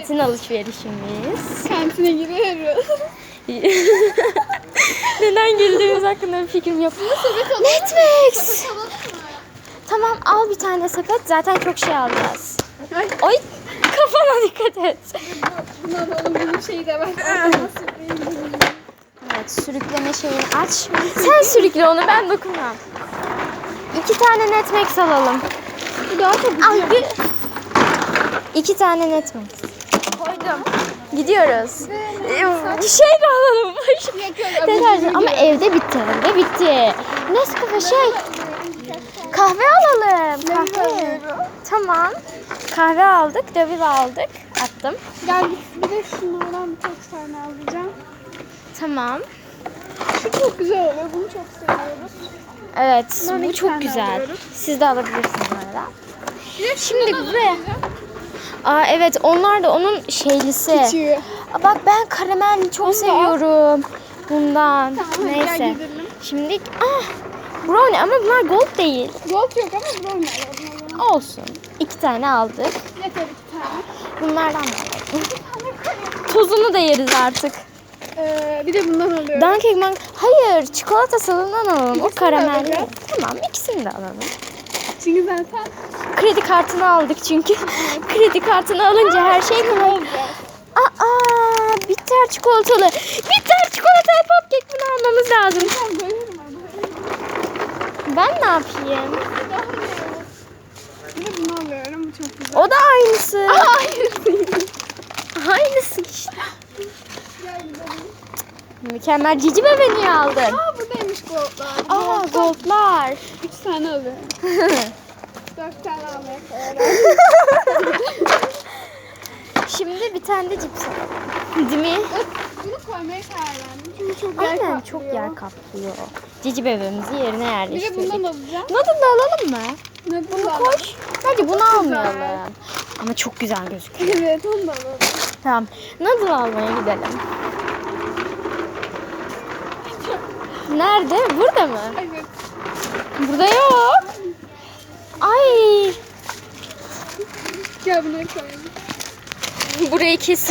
Kantin alışverişimiz. Kantine giriyoruz. Neden güldüğümüz hakkında bir fikrim yok. Netflix. Tamam al bir tane sepet. Zaten çok şey alacağız. Ay. Oy kafana dikkat et. Alalım bunun şeyi de var. Evet sürükleme şeyini aç. Sen sürükle onu ben dokunmam. İki tane Netmax alalım. Daha çok Al bir. İki tane Netmax. Koydum. Gidiyoruz. Ee, Bir şey de alalım. Deterjan ama evde bitti. Evde bitti. Nescafe şey. Kahve alalım. Kahve. Tamam. Kahve aldık. Dövül aldık. Attım. Gel bir de şunlardan birkaç tane alacağım. Tamam. Şu çok güzel oluyor. Bunu çok seviyoruz. Evet. Ben bu çok güzel. alıyorum. Siz de alabilirsiniz arada. Şimdi buraya. alacağım. Aa evet onlar da onun şeylisi. Küçüğü. Aa, bak ben karamel çok al. seviyorum. Bundan. Tamam, Neyse. Şimdi ah brownie ama bunlar gold değil. Gold yok ama brown alalım. Olsun. İki tane aldık. Yeter iki tane. Bunlardan da. Tozunu da yeriz artık. Ee, bir de bundan alıyorum. Dunkek man Hayır, çikolata salından alalım. İkisini o karamelli. Tamam, ikisini de alalım. Çünkü zaten Kredi kartını aldık çünkü. Kredi kartını alınca her şey kolay. Aa, bitter çikolatalı. Bitter çikolatalı popkek bunu almamız lazım. Ben ne yapayım? Bunu alıyorum. Bu çok güzel. O da aynısı. Hayır. Aynısı işte. Mükemmel cici bebe niye aldın? Goldlar. Aa goldlar. Üç tane alıyorum. Dört tane almaya karar Şimdi bir tane de cips alalım. Değil mi? Bunu koymaya karar verdim. Çünkü çok yer Aynen kaplıyor. çok yer kaplıyor. Cici bebeğimizi yerine Bir de yerleştirdik. bundan alacağım. Da alalım mı? Ne Bunu koş. Bence bunu almayalım. Ama çok güzel gözüküyor. Evet onu da alalım. Tamam. Noodle almaya gidelim. Nerede? Burada mı? Evet. Burada yok. Ay. Gel bunları koyalım. Burayı kesin.